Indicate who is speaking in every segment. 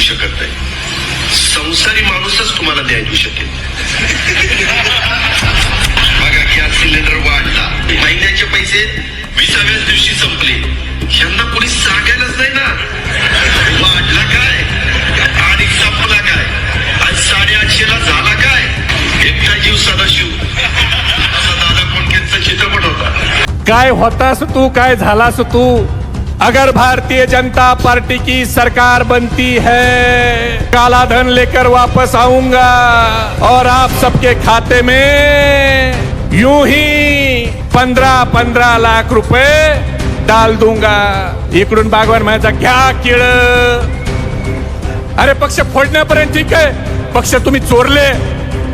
Speaker 1: देऊ शकत नाही. संसारी माणूसच तुम्हाला न्याय देऊ शकेल. बघा गॅस सिलेंडर वाढला. महिन्याचे पैसे विसाव्याच दिवशी संपले. यांना कोणी सांगायलाच नाही ना. वाढला काय? आणि संपला काय? आज साडेआठशे ला झाला काय? एकटा जीव सदाशिव असा दादा कोणकेचा चित्रपट होता.
Speaker 2: काय होतास तू? काय झालास तू? अगर भारतीय जनता पार्टी की सरकार बनती है काला धन लेकर वापस आऊंगा। और आप सबके खाते में यूं ही पंद्रह पंद्रह लाख रुपए डाल दूंगा। इकडून बागवान म्हणायचा घ्या किळ. अरे पक्ष फोडण्यापर्यंत ठीक आहे. पक्ष तुम्ही चोरले.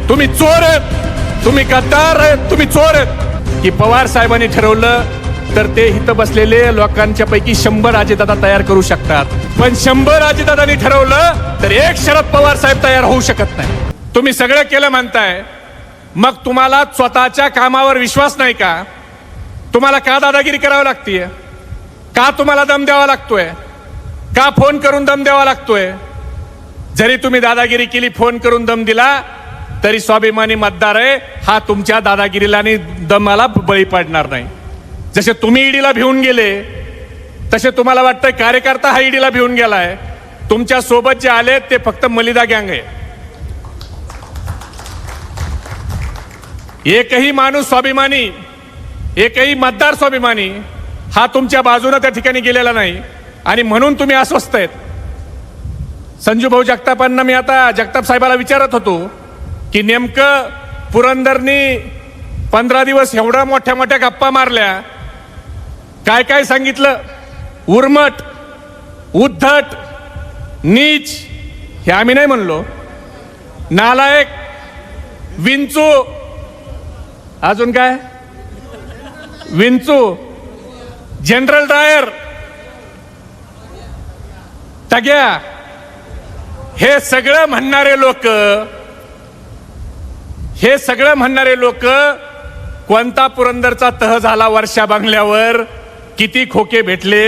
Speaker 2: तुम्ही चोर तुम्ही गद्दार तुम्ही चोर की पवार साहेबांनी ठरवलं तर ते इथं बसलेले लोकांच्या पैकी शंभर अजितदादा तयार करू शकतात. पण शंभर अजितदादांनी ठरवलं तर एक शरद पवार साहेब तयार होऊ शकत नाही. तुम्ही सगळं केलं म्हणताय. मग तुम्हाला स्वतःच्या कामावर विश्वास नाही का? तुम्हाला का दादागिरी करावी लागतीये? का तुम्हाला दम द्यावा लागतोय? का फोन करून दम द्यावा लागतोय? जरी तुम्ही दादागिरी केली फोन करून दम दिला तरी स्वाभिमानी मतदार आहे हा तुमच्या दादागिरीला आणि दमाला बळी पडणार नाही. जसे तुम्ही ईडीला भिवून गेले तसे तुम्हाला वाटतंय कार्यकर्ता हा ईडीला भिवून गेलाय. तुमच्यासोबत जे आले ते फक्त मलिदा गँग आहे. एकही माणूस स्वाभिमानी एकही मतदार स्वाभिमानी हा तुमच्या बाजूने त्या ठिकाणी गेलेला नाही. आणि म्हणून तुम्ही अस्वस्थ आहेत. संजू भाऊ जगतापांना मी आता जगताप साहेबाला विचारत होतो की नेमकं पुरंदरनी पंधरा दिवस एवढ्या मोठ्या मोठ्या गप्पा मारल्या काय काय सांगितलं? उर्मट उद्धट नीच हे आम्ही नाही म्हणलो. नालायक विंचू. अजून काय? विंचू. General Dyer. तग्या. हे सगळं म्हणणारे लोक हे सगळं म्हणणारे लोक कोणता पुरंदरचा तह झाला वर्षा बांगल्यावर? किती खोके भेटले?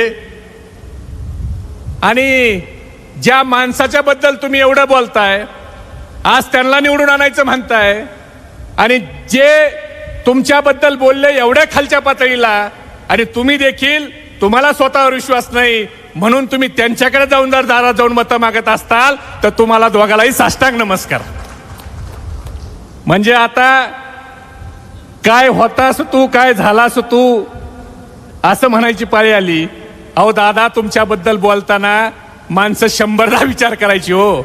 Speaker 2: आणि ज्या माणसाच्या बद्दल तुम्ही एवढं बोलताय आज त्यांना निवडून आणायचं म्हणताय आणि जे तुमच्याबद्दल बोलले एवढ्या खालच्या पातळीला आणि तुम्ही देखील तुम्हाला स्वतःवर विश्वास नाही म्हणून तुम्ही त्यांच्याकडे जाऊन जर दारात जाऊन मतं मागत असताल तर तुम्हाला दोघालाही साष्टांग नमस्कार. म्हणजे आता काय होतास तू काय झालास तू असं म्हणायची पाळी आली अहो दादा तुमच्याबद्दल बोलताना माणसं शंभरदा विचार करायची हो.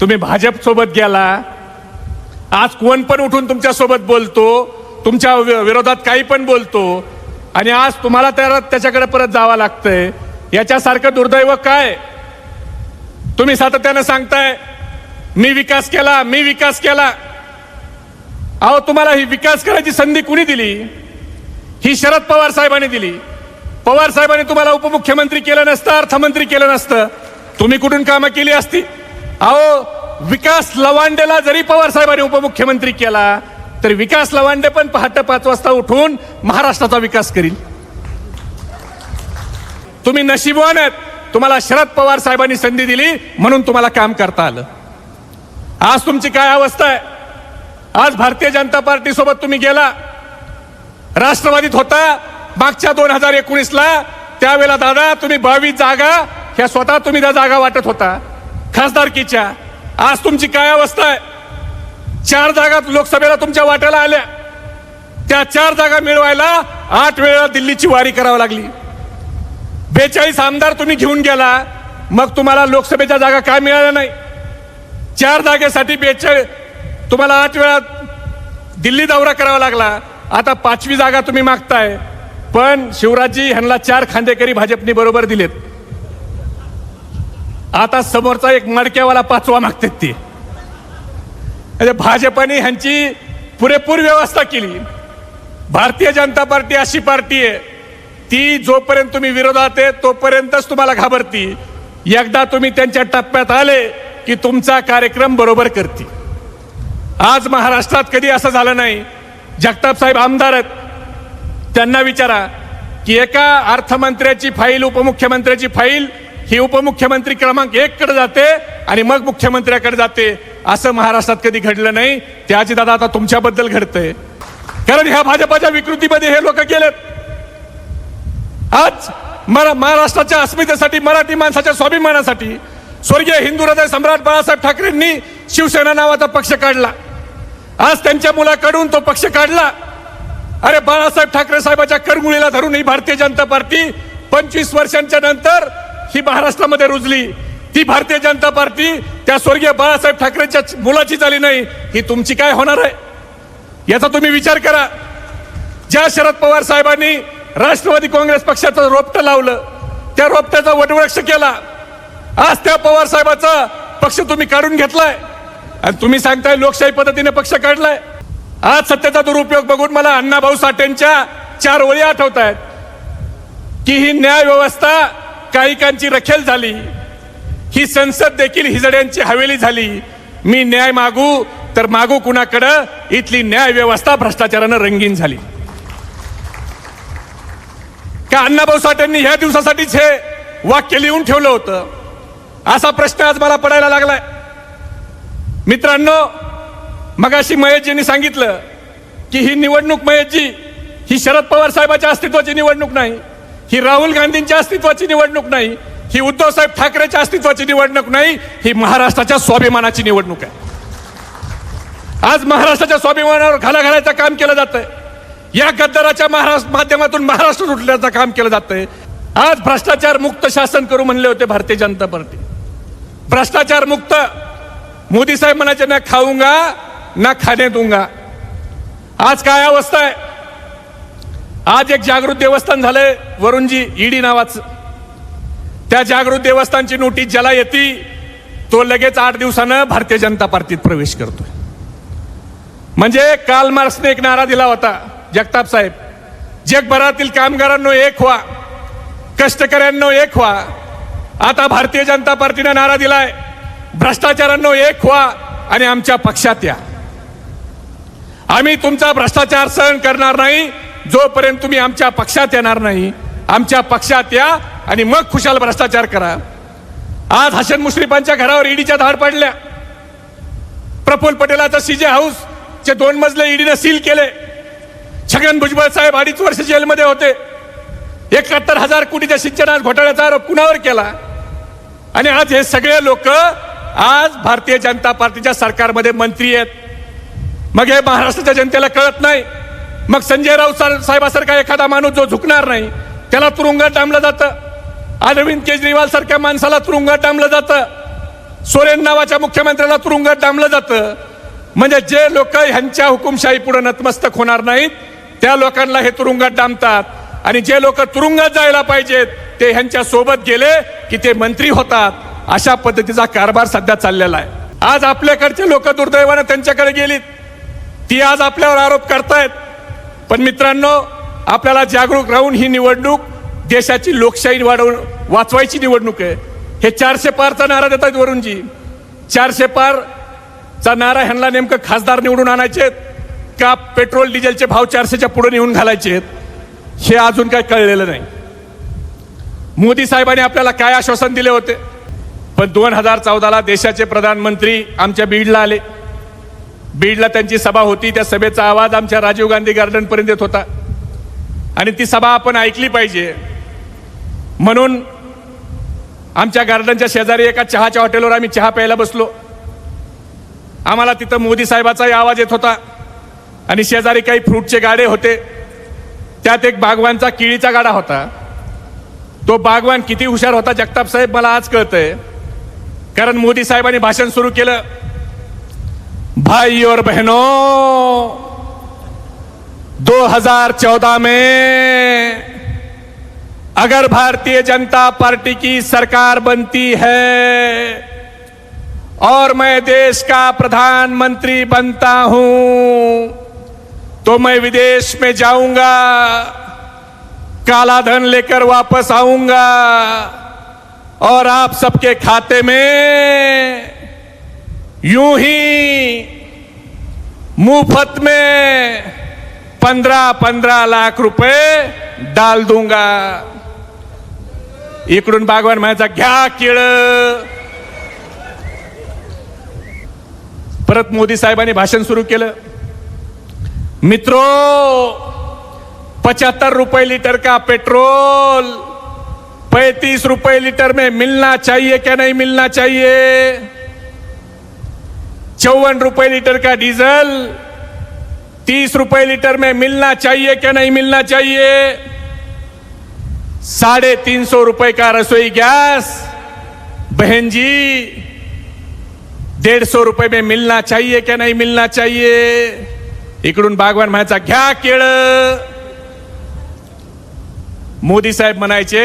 Speaker 2: तुम्ही भाजप सोबत गेला आज कोण पण उठून तुमच्यासोबत बोलतो तुमच्या वि- विरोधात काही पण बोलतो आणि आज तुम्हाला तर त्याच्याकडे परत जावं लागतंय. याच्यासारखं दुर्दैव काय? तुम्ही सातत्यानं सांगताय मी विकास केला मी विकास केला. अहो तुम्हाला ही विकास करायची संधी कुणी दिली? ही शरद पवार साहेबांनी दिली. पवार साहेबांनी तुम्हाला उपमुख्यमंत्री केलं नसतं अर्थमंत्री केलं नसतं. तुम्ही कुठून कामं केली असती? अहो विकास लवांडेला जरी पवार साहेबांनी उपमुख्यमंत्री केला तर विकास लवांडे पण पहाटे पाच वाजता उठून महाराष्ट्राचा विकास करील. तुम्ही नशीबवान आहेत. तुम्हाला शरद पवार साहेबांनी संधी दिली म्हणून तुम्हाला काम करता आलं. आज तुमची काय अवस्था आहे? आज भारतीय जनता पार्टी सोबत तुम्ही गेला. राष्ट्रवादीत होता. मागच्या दोन हजार एकोणीसला त्यावेळेला दादा तुम्ही बावीस जागा ह्या स्वतः तुम्ही त्या जागा वाटत होता. खासदारकीच्या. आज तुमची काय अवस्था आहे? चार जागा लोकसभेला तुमच्या वाट्याला आल्या. त्या चार जागा मिळवायला आठ वेळा दिल्लीची वारी करावी लागली. बेचाळीस आमदार तुम्ही घेऊन गेला मग तुम्हाला लोकसभेच्या जागा काय मिळाल्या नाही? चार जागेसाठी बेचाळीस तुम्हाला आठ वेळा दिल्ली दौरा करावा लागला. आता पाचवी जागा तुम्ही मागताय. पण शिवराजजी ह्यांना चार खांदेकरी भाजपने बरोबर दिलेत. आता समोरचा एक मडक्यावाला पाचवा मागतात ते. म्हणजे भाजपने ह्यांची पुरेपूर व्यवस्था केली. भारतीय जनता पार्टी अशी पार्टी आहे ती जोपर्यंत तुम्ही विरोधात आहे तोपर्यंतच तुम्हाला घाबरती. एकदा तुम्ही त्यांच्या टप्प्यात आले की तुमचा कार्यक्रम बरोबर करते. आज महाराष्ट्रात कधी असं झालं नाही जगताप साहेब आमदार आहेत. त्यांना विचारा की एका अर्थमंत्र्याची फाईल उपमुख्यमंत्र्याची फाईल ही उपमुख्यमंत्री क्रमांक एक कडे जाते आणि मग मुख्यमंत्र्याकडे जाते. असं महाराष्ट्रात कधी घडलं नाही. त्याची दादा आता तुमच्याबद्दल घडतंय. कारण ह्या भाजपाच्या विकृतीमध्ये हे लोक गेलेत. आज मरा महाराष्ट्राच्या अस्मितेसाठी मराठी माणसाच्या स्वाभिमानासाठी स्वर्गीय हिंदू हृदय सम्राट बाळासाहेब ठाकरेंनी शिवसेना नावाचा पक्ष काढला. आज त्यांच्या मुलाकडून तो पक्ष काढला. अरे बाळासाहेब ठाकरे साहेबाच्या करमुळीला धरून ही भारतीय जनता पार्टी पंचवीस वर्षांच्या नंतर ही महाराष्ट्रामध्ये रुजली. ती भारतीय जनता पार्टी त्या स्वर्गीय बाळासाहेब ठाकरेंच्या मुलाची झाली नाही ही तुमची काय होणार आहे? याचा तुम्ही विचार करा. ज्या शरद पवार साहेबांनी राष्ट्रवादी काँग्रेस पक्षाचं रोपटं लावलं त्या रोपट्याचा वटवृक्ष केला. आज त्या पवार साहेबाचा पक्ष तुम्ही काढून घेतलाय. आणि तुम्ही सांगताय लोकशाही पद्धतीने पक्ष काढलाय. आज सत्तेचा दुरुपयोग बघून मला अण्णाभाऊ साठेंच्या चार ओळी आठवत आहेत की ही न्याय व्यवस्था काहीकांची रखेल झाली. ही संसद देखील हिजड्यांची हवेली झाली. मी न्याय मागू तर मागू कुणाकडं? इथली न्याय व्यवस्था भ्रष्टाचारानं रंगीन झाली. का अण्णाभाऊ साठेंनी ह्या दिवसासाठीच हे वाक्य लिहून ठेवलं होतं? असा प्रश्न आज मला पडायला लागलाय. मित्रांनो मगाशी महेशजींनी सांगितलं की ही निवडणूक महेशजी ही शरद पवार साहेबाच्या अस्तित्वाची निवडणूक नाही ही राहुल गांधींच्या अस्तित्वाची निवडणूक नाही ही उद्धव साहेब ठाकरेच्या अस्तित्वाची निवडणूक नाही ही महाराष्ट्राच्या स्वाभिमानाची निवडणूक आहे. आज महाराष्ट्राच्या स्वाभिमानावर घाला घालायचं काम केलं जातंय. या गद्दाराच्या महाराष्ट्र माध्यमातून महाराष्ट्र लुटल्याचं काम केलं जातंय. आज भ्रष्टाचार मुक्त शासन करू म्हणले होते भारतीय जनता पार्टी. भ्रष्टाचार मुक्त मोदी साहेब म्हणायचे ना खाऊंगा ना खाणे दूंगा. आज काय अवस्था आहे? आज एक जागृत देवस्थान झालंय वरुणजी ईडी नावाचं. त्या जागृत देवस्थानची नोटीस ज्याला येते तो लगेच आठ दिवसानं भारतीय जनता पार्टीत प्रवेश करतोय. म्हणजे काल मार्क्सने एक नारा दिला होता जगताप साहेब. जगभरातील कामगारांनो एक व्हा कष्टकऱ्यांनो एक व्हा. आता भारतीय जनता पार्टीनं नारा दिलाय. भ्रष्टाचारांनो एक व्हा आणि आमच्या पक्षात या. आम्ही तुमचा भ्रष्टाचार सहन करणार नाही जोपर्यंत तुम्ही आमच्या पक्षात येणार नाही. आमच्या पक्षात या आणि मग खुशाल भ्रष्टाचार करा. आज हसन मुश्रीफांच्या घरावर ईडीच्या धाड पडल्या. प्रफुल्ल पटेलाचं सीजे हाऊस चे दोन मजले ईडीनं सील केले. छगन भुजबळ साहेब अडीच वर्ष जेलमध्ये होते. एकाहत्तर हजार कोटीच्या सिंचना घोटाळ्याचा आरोप कुणावर केला? आणि आज हे सगळे लोक आज भारतीय जनता पार्टीच्या सरकारमध्ये मंत्री आहेत. मग हे महाराष्ट्राच्या जनतेला कळत नाही. मग संजय राऊत साहेबासारखा एखादा माणूस जो झुकणार नाही त्याला तुरुंगात डांबलं जातं. अरविंद केजरीवाल सारख्या माणसाला तुरुंगात डांबलं जातं. सोरेन नावाच्या मुख्यमंत्र्याला तुरुंगात डांबलं जातं. म्हणजे जे लोक ह्यांच्या हुकुमशाही पुढे नतमस्तक होणार नाहीत त्या लोकांना हे तुरुंगात डांबतात. आणि जे लोक तुरुंगात जायला पाहिजेत ते ह्यांच्या सोबत गेले की ते मंत्री होतात. अशा पद्धतीचा कारभार सध्या चाललेला आहे. आज आपल्याकडचे लोक दुर्दैवानं त्यांच्याकडे गेलीत. ती आज आपल्यावर आरोप करतायत. पण मित्रांनो आपल्याला जागरूक राहून ही निवडणूक देशाची लोकशाही वाढवून वाचवायची निवडणूक आहे. हे चारशे पारचा नारा देतात वरुणजी. चारशे पार चा नारा ह्यांना नेमकं खासदार निवडून आणायचे का पेट्रोल डिझेलचे भाव चारशेच्या पुढे नेऊन घालायचे हे अजून काय कळलेलं नाही. मोदी साहेबांनी आपल्याला काय आश्वासन दिले होते? पण दोन हजार चौदाला देशाचे प्रधानमंत्री आमच्या बीडला आले. बीडला त्यांची सभा होती त्या सभेचा आवाज आमच्या राजीव गांधी गार्डनपर्यंत येत होता. आणि ती सभा आपण ऐकली पाहिजे. म्हणून आमच्या गार्डनच्या शेजारी एका चहाच्या हॉटेलवर आम्ही चहा प्यायला बसलो. आम्हाला तिथं मोदी साहेबाचाही आवाज येत होता. आणि शेजारी काही फ्रूटचे गाडे होते. त्यात एक बागवानचा किळीचा गाडा होता. तो बागवान किती हुशार होता जगताप साहेब मला आज कळतंय. कारण मोदी साहेबांनी भाषण सुरू केलं. भाई और बहनों 2014 में अगर भारतीय जनता पार्टी की सरकार बनती है और मैं देश का प्रधानमंत्री बनता हूँ तो मैं विदेश में जाऊँगा, काला धन लेकर वापस आऊँगा। और आप सबके खाते में यूं ही मुफ्त में पंद्रह पंद्रह लाख रुपए डाल दूंगा। इकडून बागवान म्हणायचा घ्या किळ. परत मोदी साहेबांनी भाषण सुरू केलं. मित्रो पचहत्तर रुपये लिटर का पेट्रोल पैंतीस रुपए लीटर में मिलना चाहिए क्या नहीं मिलना चाहिए? चौवन रुपए लीटर का डीजल तीस रुपए लीटर में मिलना चाहिए क्या नहीं मिलना चाहिए? साढ़े तीन सौ रुपए का रसोई गैस बहन जी डेढ़ सौ रुपए में मिलना चाहिए क्या नहीं मिलना चाहिए? इकडून बागवान म्हणायचा घ्या केळ. मोदी साहेब म्हणायचे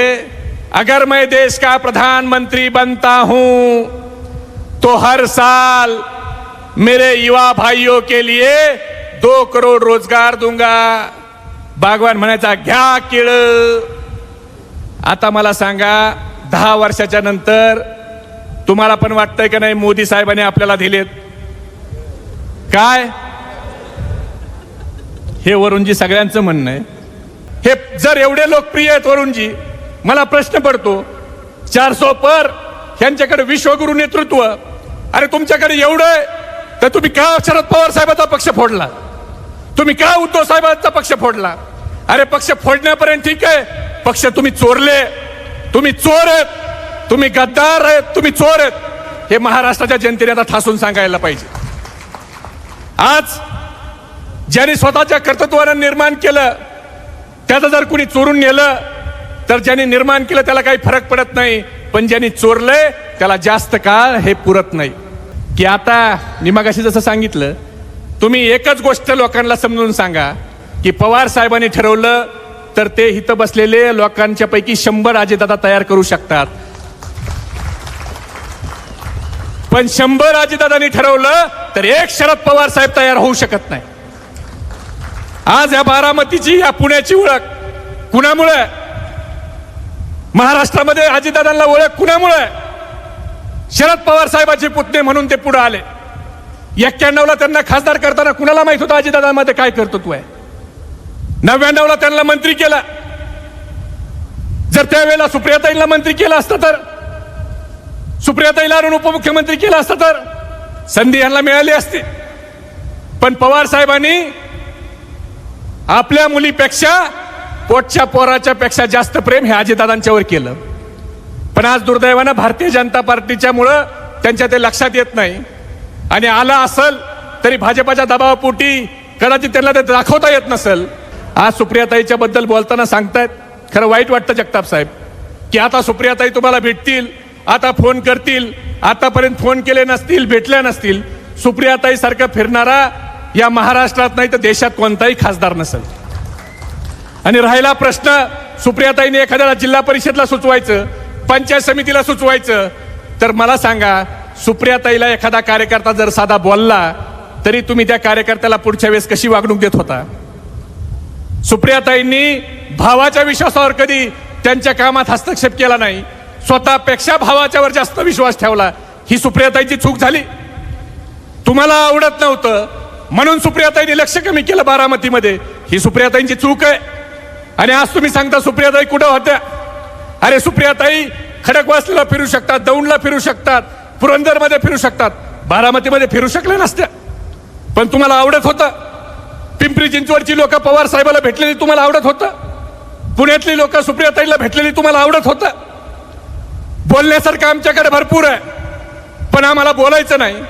Speaker 2: अगर मैं देश का प्रधानमंत्री बनता हूं तो हर साल मेरे युवा भाइयों के लिए दो करोड रोजगार दूंगा। बागवान म्हणायचा घ्या किळ. आता मला सांगा दहा वर्षाच्या नंतर तुम्हाला पण वाटतंय का नाही मोदी साहेबांनी आपल्याला दिलेत? काय? हे वरुणजी सगळ्यांचं म्हणणं आहे. हे जर एवढे लोकप्रिय आहेत वरुणजी मला प्रश्न पडतो चार सो पर यांच्याकडे विश्वगुरु नेतृत्व अरे तुमच्याकडे एवढं आहे तर तुम्ही का शरद पवार साहेबांचा पक्ष फोडला? तुम्ही का उद्धव साहेबांचा पक्ष फोडला? अरे पक्ष फोडण्यापर्यंत ठीक आहे पक्ष तुम्ही चोरले तुम्ही चोर आहेत तुम्ही गद्दार आहेत तुम्ही चोर आहेत. हे महाराष्ट्राच्या जनतेने आता ठासून सांगायला पाहिजे. आज ज्यांनी स्वतःच्या कर्तृत्वानं निर्माण केलं त्याचं जर कुणी चोरून नेलं तर ज्यांनी निर्माण केलं त्याला काही फरक पडत नाही. पण ज्यांनी चोरलंय त्याला जास्त काळ हे पुरत नाही. की आता मी जसं सांगितलं तुम्ही एकच गोष्ट लोकांना समजून सांगा की पवार साहेबांनी ठरवलं तर ते इथं बसलेले लोकांच्या पैकी शंभर अजितदादा तयार करू शकतात. पण शंभर अजितदादांनी ठरवलं तर एक शरद पवार साहेब तयार होऊ शकत नाही. आज या बारामतीची या पुण्याची ओळख कुणामुळे? महाराष्ट्रामध्ये अजितदादांना ओळख कुणामुळे? शरद पवार साहेबाचे पुतणे म्हणून ते पुढे आले. एक्क्याण्णवला त्यांना खासदार करताना कुणाला माहीत होतं अजितदादामध्ये काय कर्तृत्व आहे? नव्याण्णवला त्यांना मंत्री केला. जर त्यावेळेला सुप्रियाताईला मंत्री केलं असतं तर? सुप्रियाताईला आणून उपमुख्यमंत्री केलं असतं तर? संधी यांना मिळाली असती. पण पवार साहेबांनी आपल्या मुलीपेक्षा पोटच्या पोराच्या पेक्षा जास्त प्रेम हे अजितदादांच्यावर केलं. पण आज दुर्दैवानं भारतीय जनता पार्टीच्या मुळं त्यांच्या ते लक्षात येत नाही. आणि आला असल तरी भाजपाच्या दबावापोटी कदाचित त्यांना ते दाखवता येत नसेल. आज सुप्रियाताईच्या बद्दल बोलताना सांगतायत खरं वाईट वाटतं जगताप साहेब की आता सुप्रियाताई तुम्हाला भेटतील आता फोन करतील आतापर्यंत फोन केले नसतील भेटल्या नसतील सुप्रियाताई सारखं फिरणारा या महाराष्ट्रात नाही तर देशात कोणताही खासदार नसेल. आणि राहिला प्रश्न सुप्रियाताईने एखाद्याला जिल्हा परिषदला सुचवायचं पंचायत समितीला सुचवायचं तर मला सांगा सुप्रियाताईला एखादा कार्यकर्ता जर साधा बोलला तरी तुम्ही त्या कार्यकर्त्याला पुढच्या वेळेस कशी वागणूक देत होता? सुप्रियाताईंनी भावाच्या विश्वासावर कधी त्यांच्या कामात हस्तक्षेप केला नाही स्वतःपेक्षा भावाच्यावर जास्त विश्वास ठेवला ही सुप्रियाताईची चूक झाली. तुम्हाला आवडत नव्हतं म्हणून सुप्रियाताईंनी लक्ष कमी केलं बारामतीमध्ये ही सुप्रियाताईंची चूक आहे. आणि आज तुम्ही सांगता सुप्रियाताई कुठं होत्या? अरे सुप्रियाताई खडकवासला फिरू शकतात दौंडला फिरू शकतात पुरंदरमध्ये फिरू शकतात. बारामतीमध्ये फिरू शकल्या नसत्या पण तुम्हाला आवडत होतं. पिंपरी चिंचवडची लोक पवार साहेबाला भेटलेली तुम्हाला आवडत होतं. पुण्यातली लोक सुप्रियाताईला भेटलेली तुम्हाला आवडत होतं. बोलण्यासारखं आमच्याकडे भरपूर आहे. पण आम्हाला बोलायचं नाही.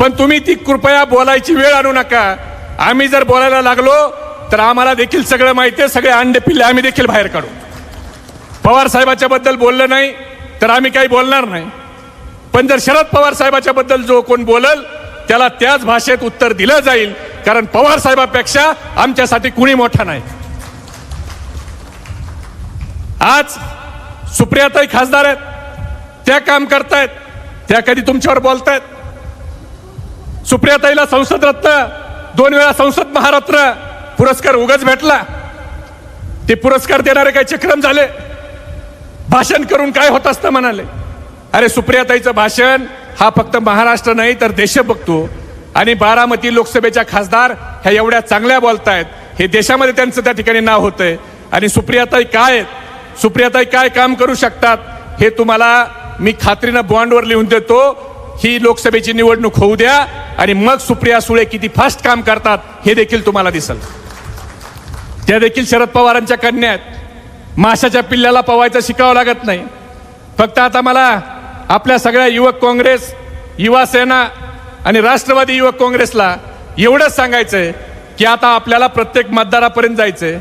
Speaker 2: पण तुम्ही ती कृपया बोलायची वेळ आणू नका. आम्ही जर बोलायला लागलो तर आम्हाला देखील सगळं माहिती आहे सगळे अंडे पिल्ले आम्ही देखील बाहेर काढू. पवार साहेबाच्या बद्दल बोललं नाही तर आम्ही काही बोलणार नाही. पण जर शरद पवार साहेबाच्या बद्दल जो कोण बोलल त्याला त्याच भाषेत उत्तर दिलं जाईल कारण पवार साहेबापेक्षा आमच्यासाठी कुणी मोठा नाही. आज सुप्रियाताई खासदार आहेत त्या काम करतायत त्या कधी तुमच्यावर बोलतायत. सुप्रियाताईला संसद रत्न दोन वेळा संसद महारत्न पुरस्कार उगाच भेटला. ते पुरस्कार देणारे काही चक्रम झाले. भाषण करून काय होत असतं म्हणाले. अरे सुप्रियाताईचं भाषण हा फक्त महाराष्ट्र नाही तर देश बघतो. आणि बारामती लोकसभेच्या खासदार ह्या एवढ्या चांगल्या बोलतायत. हे देशामध्ये त्यांचं त्या ठिकाणी नाव होतंय. आणि सुप्रियाताई काय आहेत? सुप्रियाताई काय काम करू शकतात? हे तुम्हाला मी खात्रीनं बॉन्डवर लिहून देतो. ही लोकसभेची निवडणूक होऊ द्या. आणि मग सुप्रिया सुळे किती फास्ट काम करतात हे देखील तुम्हाला दिसल. त्या देखील शरद पवारांच्या कन्या आहेत. माशाच्या पिल्ल्याला पवायचं शिकावं लागत नाही. फक्त आता मला आपल्या सगळ्या युवक काँग्रेस युवा सेना आणि राष्ट्रवादी युवक काँग्रेसला एवढंच सांगायचंय की आता आपल्याला प्रत्येक मतदारापर्यंत जायचंय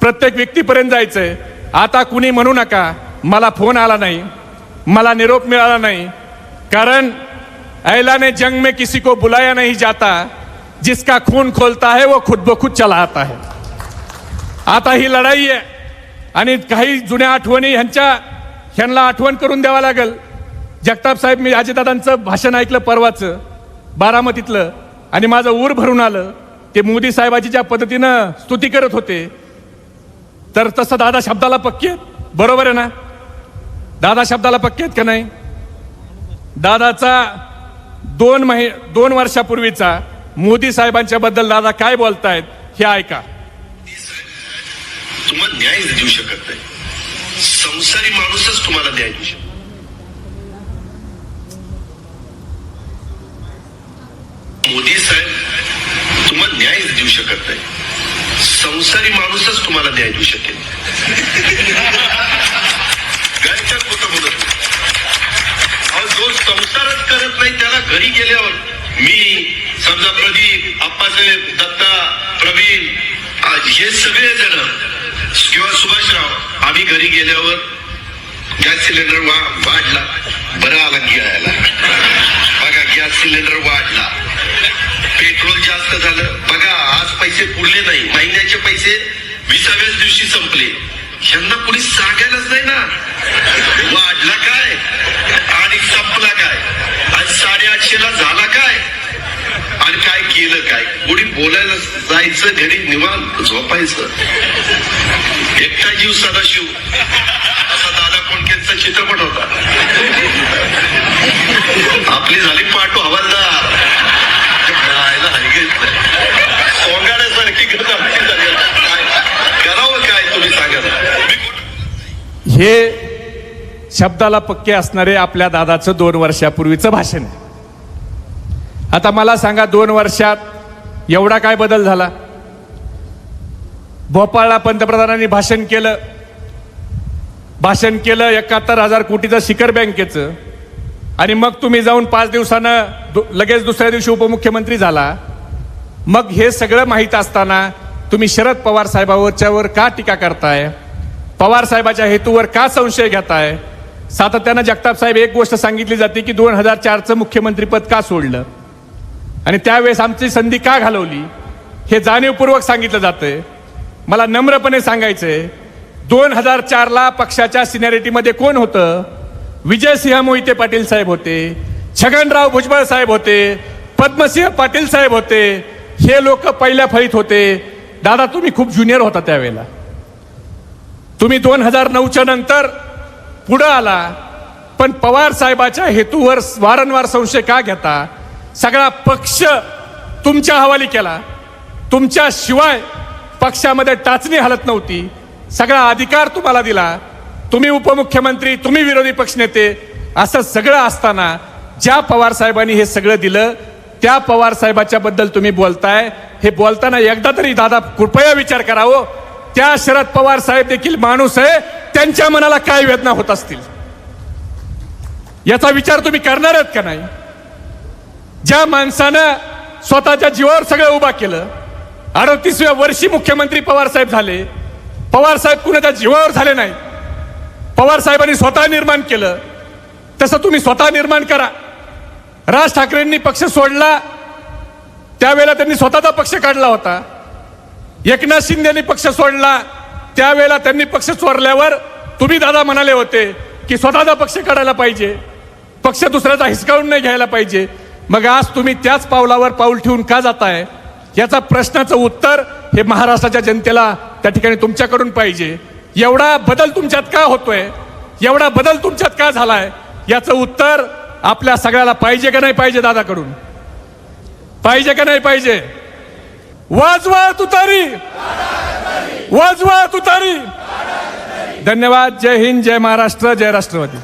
Speaker 2: प्रत्येक व्यक्तीपर्यंत जायचंय. आता कुणी म्हणू नका मला फोन आला नाही मला निरोप मिळाला नाही. कारण ऐलाने जंग में किसी को बुलाया नहीं जाता जिसका खून खोलता है वो खुद ब खुद चला आता है। आता ही लढाई आहे. आणि काही जुन्या आठवणी ह्यांच्या ह्यांना आठवण करून द्यावा लागेल. जगताप साहेब मी अजितदादांचं भाषण ऐकलं परवाचं बारामतीतलं आणि माझं ऊर भरून आलं. ते मोदी साहेबाची ज्या पद्धतीनं स्तुती करत होते तर तसं दादा शब्दाला पक्के आहेत. बरोबर आहे ना? दादा शब्दाला पक्के आहेत का नाही? दादाचा दोन महि दोन वर्षापूर्वीचा मोदी साहेबांच्या बद्दल दादा काय बोलतायत हे ऐका.
Speaker 1: तुम्हाला न्याय देऊ शकत नाही. संसारी माणूसच तुम्हाला न्याय देऊ शकतो मोदी साहेब तुम्हाला न्याय देऊ शकत नाही. संसारी माणूसच तुम्हाला न्याय देऊ शकेल गायच्यात होतं बोलत अहो, जो संसारच करत नाही त्याला घरी गेल्यावर मी समजा प्रदीप आप्पासाहेब दत्ता प्रवीण हे सगळे जण किंवा सुभाषराव आम्ही घरी गेल्यावर गॅस सिलेंडर वा वाढला. बरं आला गिळायला बघा गॅस सिलेंडर वाढला. पेट्रोल जास्त झालं. बघा आज पैसे पुरले नाही. महिन्याचे पैसे विसाव्याच दिवशी संपले. यांना कुणी सांगायलाच नाही ना. वाढला काय? आणि संपला काय? आणि साडेआठशे ला झाला काय? आणि काय केलं काय? कोणी बोलायला जायचं घरी? निवांत झोपायचं. एकटा जीव सदाशिव असा दादा कोणकेचा चित्रपट होता. आपली झाली पाठू हवालदार. जायला करावं हो काय? तुम्ही सांगा.
Speaker 2: हे शब्दाला पक्के असणारे आपल्या दादाचं दोन वर्षापूर्वीचं भाषण आहे. आता मला सांगा दोन वर्षात एवढा काय बदल झाला? भोपाळला पंतप्रधानांनी भाषण केलं. भाषण केलं एकाहत्तर हजार कोटीचं शिखर बँकेचं. आणि मग तुम्ही जाऊन पाच दिवसानं दु- लगेच दुसऱ्या दिवशी उपमुख्यमंत्री झाला. मग हे सगळं माहीत असताना तुम्ही शरद पवार साहेबावरच्यावर का टीका करताय? पवार साहेबाच्या हेतूवर का संशय घेताय? सातत्यानं जगताप साहेब एक गोष्ट सांगितली जाते की दोन हजार चारचं मुख्यमंत्रीपद का सोडलं? आणि त्यावेळेस आमची संधी का घालवली? हे जाणीवपूर्वक सांगितलं जातंय. मला नम्रपणे सांगायचंय दोन हजार चारला पक्षाच्या सिनियरिटीमध्ये कोण होतं? विजयसिंह मोहिते पाटील साहेब होते छगनराव भुजबळ साहेब होते पद्मसिंह पाटील साहेब होते हे लोक पहिल्या फळीत होते. दादा तुम्ही खूप ज्युनियर होता त्यावेळेला. तुम्ही दोन हजार नऊच्या नंतर पुढं आला पण पवार साहेबाच्या हेतूवर वारंवार संशय का घेता? सगळा पक्ष तुमच्या हवाली केला. तुमच्या शिवाय पक्षामध्ये टाचणी हलत नव्हती. सगळा अधिकार तुम्हाला दिला. तुम्ही उपमुख्यमंत्री तुम्ही विरोधी पक्षनेते असं सगळं असताना ज्या पवार साहेबांनी हे सगळं दिलं त्या पवार साहेबाच्या बद्दल तुम्ही बोलताय. हे बोलताना एकदा तरी दादा कृपया विचार करावं हो. त्या शरद पवार साहेब देखील माणूस आहे त्यांच्या मनाला काय वेदना होत असतील? याचा विचार तुम्ही करणार आहेत का नाही? ज्या माणसानं स्वतःच्या जीवावर सगळं उभा केलं अडतीसव्या वर्षी मुख्यमंत्री पवार साहेब झाले. पवार साहेब कुणाच्या जीवावर झाले नाही पवार साहेबांनी स्वतः निर्माण केलं. तसं तुम्ही स्वतः निर्माण करा. राज ठाकरेंनी पक्ष सोडला. त्यावेळेला त्यांनी स्वतःचा पक्ष काढला होता. एकनाथ शिंदेनी पक्ष सोडला. त्यावेळेला त्यांनी पक्ष चोरल्यावर तुम्ही दादा म्हणाले होते की स्वतःचा पक्ष काढायला पाहिजे. पक्ष दुसऱ्याचा हिसकावून नाही घ्यायला पाहिजे. मग आज तुम्ही त्याच पावलावर पाऊल ठेवून का जाताय? याचा प्रश्नाचं उत्तर हे महाराष्ट्राच्या जनतेला त्या ठिकाणी तुमच्याकडून पाहिजे. एवढा बदल तुमच्यात का होतोय? एवढा बदल तुमच्यात का झालाय? याचं उत्तर आपल्या सगळ्याला पाहिजे का नाही पाहिजे दादाकडून? पाहिजे का नाही पाहिजे? वाजवा तुतारी वाजवा तुतारी धन्यवाद. जय हिंद जय महाराष्ट्र जय राष्ट्रवादी.